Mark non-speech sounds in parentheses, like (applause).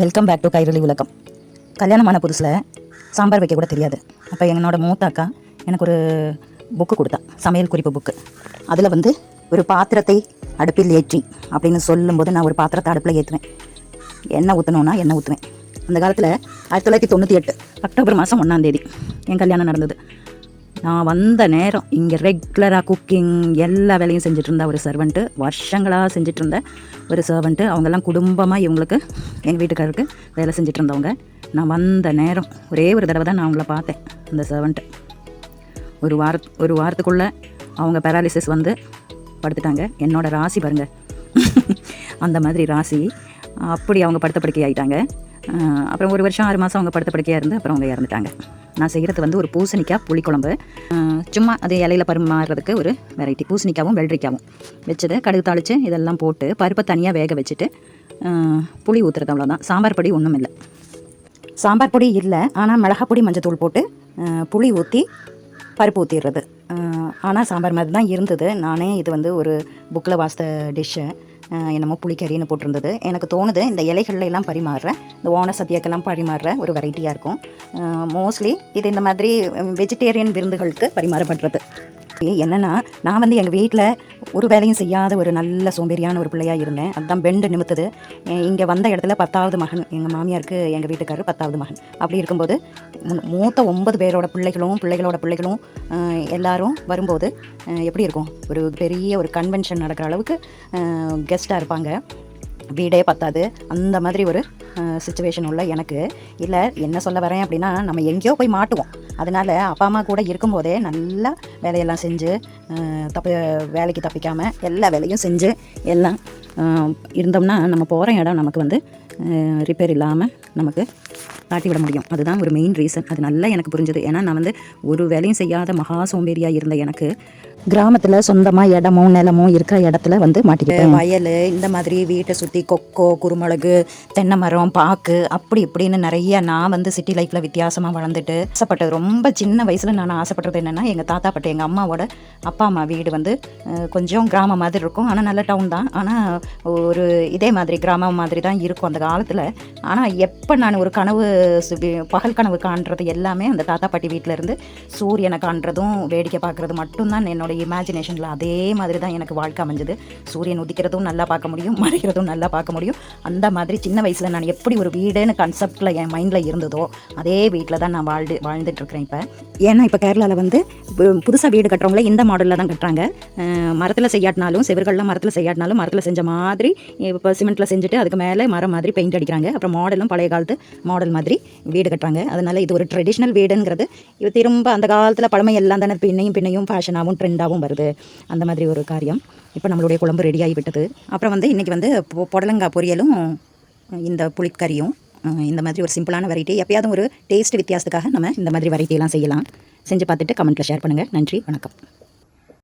Welcome back to Kairali உலகம் கல்யாணமான புதுசில் சாம்பார் வைக்க கூட தெரியாது. அப்போ என்னோட மூத்த அக்கா எனக்கு ஒரு புக்கு கொடுத்தா சமையல் குறிப்பு புக்கு அதில் வந்து ஒரு பாத்திரத்தை அடுப்பில் ஏற்றி அப்படின்னு சொல்லும்போது நான் ஒரு பாத்திரத்தை அடுப்பில் ஏற்றுவேன் எண்ணெய் ஊற்றணுன்னா எண்ணெய் ஊற்றுவேன் அந்த காலத்தில் ஆயிரத்தி தொள்ளாயிரத்தி தொண்ணூற்றி எட்டு அக்டோபர் மாதம் ஒன்றாந்தேதி என் கல்யாணம் நடந்தது. நான் வந்த நேரம் இங்கே ரெகுலராக குக்கிங் எல்லா வேலையும் செஞ்சுட்டு இருந்த ஒரு சர்வெண்ட்டு வருஷங்களாக செஞ்சுட்டு இருந்த ஒரு சர்வெண்ட்டு அவங்கெல்லாம் குடும்பமாக இவங்களுக்கு எங்கள் வீட்டுக்காரருக்கு வேலை செஞ்சுட்டு இருந்தவங்க நான் வந்த நேரம் ஒரே ஒரு தடவை தான் நான் அவங்கள பார்த்தேன் அந்த சர்வெண்ட்டு ஒரு வார ஒரு வாரத்துக்குள்ளே அவங்க பேராலிசிஸ் வந்து படுத்துட்டாங்க. என்னோடய ராசி பாருங்கள் (laughs) அந்த மாதிரி ராசி அப்படி அவங்க படுத்த படுக்கை ஆகிட்டாங்க அப்புறம் ஒரு வருஷம் ஆறு மாதம் அவங்க படுத்த படுக்கையாக இருந்து அப்புறம் அவங்க இறந்துட்டாங்க. நான் செய்கிறது வந்து ஒரு பூசணிக்காய் புளிக்குழம்பு. சும்மா அது இலையில பரிமாறுறதுக்கு ஒரு வெரைட்டி பூசணிக்காவும் வெள்ளரிக்காவும். வச்சது கடுகு தாளித்து இதெல்லாம் போட்டு பருப்பை தனியாக வேக வச்சுட்டு புளி ஊற்றுறது அவ்வளோதான் சாம்பார் பொடி ஒன்றும் இல்லை. சாம்பார் பொடி இல்லை ஆனால் மிளகா பொடி மஞ்சத்தூள் போட்டு புளி ஊற்றி பருப்பு ஊற்றிடுறது ஆனால் சாம்பார் மாதிரி தான் இருந்தது. நானே இது வந்து ஒரு புக்கில் வாசித்த டிஷ்ஷு என்னமோ புளிக்கறின்னு போட்டிருந்தது. எனக்கு தோணுது இந்த இலைகள்ல எல்லாம் பரிமாறுற இந்த ஓன சத்தியாக்கெல்லாம் பரிமாறுற ஒரு வெரைட்டியாக இருக்கும். மோஸ்ட்லி இது இந்த மாதிரி வெஜிடேரியன் விருந்துகளுக்கு பரிமாறப்படுறது. என்னன்னா நான் வந்து எங்கள் வீட்டில் ஒரு வேலையும் செய்யாத ஒரு நல்ல சோம்பேறியான ஒரு பிள்ளையாக இருந்தேன். அதுதான் பெண்டு நிமித்துது. இங்கே வந்த இடத்துல பத்தாவது மகன் எங்கள் மாமியாருக்கு எங்கள் வீட்டுக்காரர் பத்தாவது மகன். அப்படி இருக்கும்போது மூத்த ஒன்பது பேரோட பிள்ளைகளும் பிள்ளைகளோட பிள்ளைகளும் எல்லாரும் வரும்போது எப்படி இருக்கும்? ஒரு பெரிய ஒரு கன்வென்ஷன் நடக்கிற அளவுக்கு கெஸ்ட்டாக இருப்பாங்க. வீடே பத்தாது. அந்த மாதிரி ஒரு சுச்சுவேஷன் உள்ள எனக்கு. இல்லை என்ன சொல்ல வரேன் அப்படின்னா நம்ம எங்கேயோ போய் மாட்டுவோம். அதனால் அப்பா அம்மா கூட இருக்கும்போதே நல்லா வேலையெல்லாம் செஞ்சு தப்பு வேலைக்கு தப்பிக்காமல் எல்லா வேலையும் செஞ்சு எல்லாம் இருந்தோம்னா நம்ம போகிற இடம் நமக்கு வந்து ரிப்பேர் இல்லாமல் நமக்கு காட்டி விட முடியும். அதுதான் ஒரு மெயின் ரீசன் அது நல்லா எனக்கு புரிஞ்சுது. ஏன்னா நான் வந்து ஒரு வேலையும் செய்யாத மகா சோம்பேறியாக இருந்த எனக்கு கிராமத்தில் சொந்தமாக இடமும் நிலமும் இருக்கிற இடத்துல வந்து மாட்டிக்கிட்டேன் வயல் இந்த மாதிரி வீட்டை சுற்றி கொக்கோ குருமிளகு தென்னை மரம் பாக்கு அப்படி இப்படின்னு நிறைய நான் வந்து சிட்டி லைஃப்பில் வித்தியாசமாக வளர்ந்துட்டு ஆசைப்பட்டது. ரொம்ப சின்ன வயசில் நான் ஆசைப்பட்டது என்னென்னா எங்கள் தாத்தா பட்டு எங்கள் அம்மாவோட அப்பா அம்மா வீடு வந்து கொஞ்சம் கிராமம் மாதிரி இருக்கும். ஆனால் நல்ல டவுன் தான். ஆனால் ஒரு இதே மாதிரி கிராமம் மாதிரி தான் இருக்கும் அந்த காலத்தில். ஆனால் எப்போ நான் ஒரு கனவு சு- வி- பகல் கனவு காண்றது எல்லாமே அந்த தாத்தா பாட்டி வீட்டில் இருந்து சூரியனை காண்றதும் வேடிக்கை பார்க்குறது மட்டும்தான் என்னோட இமேஜினேஷனில் அதே மாதிரி தான் எனக்கு வாழ்க்கை அமைஞ்சது. சூரியன் உதிக்கிறதும் நல்லா பார்க்க முடியும் மறைக்கிறதும் நல்லா பார்க்க முடியும். அந்த மாதிரி சின்ன வயசில் நான் எப்படி ஒரு வீடுன்னு கன்செப்டில் என் மைண்டில் இருந்ததோ அதே வீட்டில் தான் நான் வாழ்ந்து வாழ்ந்துட்டுருக்கிறேன் இப்போ. ஏன்னா இப்போ கேரளாவில் வந்து புதுசாக வீடு கட்டுறவங்கள இந்த மாடலில் தான் கட்டுறாங்க. மரத்தில் செய்யாட்டினாலும் செவர்கள்லாம் மரத்தில் செய்யாட்டினாலும் மரத்தில் செஞ்ச மாதிரி இப்போ சிமெண்ட்டில் செஞ்சுட்டு அதுக்கு மேலே மரம் மாதிரி பெயிண்ட் அடிக்கிறாங்க. அப்புறம் மாடலும் பழைய காலத்து மாடல் மாதிரி வீடு கட்டுறாங்க. அதனால் இது ஒரு ட்ரெடிஷ்னல் வீடுங்கிறது. இது திரும்ப அந்த காலத்தில் பழமை எல்லாம் தானே பின்னையும் பின்னையும் ஃபேஷனாகவும் ட்ரெண்டாகவும் வருது. அந்த மாதிரி ஒரு காரியம். இப்போ நம்மளுடைய குழம்பு ரெடியாகி விட்டது அப்புறம் வந்து இன்றைக்கி வந்து பொ- புடலங்காய் பொரியலும் இந்த புளிக்கறியும் இந்த மாதிரி ஒரு சிம்பிளான வெரைட்டி எப்பயாவது ஒரு டேஸ்ட் வித்தியாசத்துக்காக நம்ம இந்த மாதிரி வெரைட்டியெல்லாம் செய்யலாம். செஞ்சு பார்த்துட்டு கமெண்ட்டில் ஷேர் பண்ணுங்கள் நன்றி. வணக்கம்.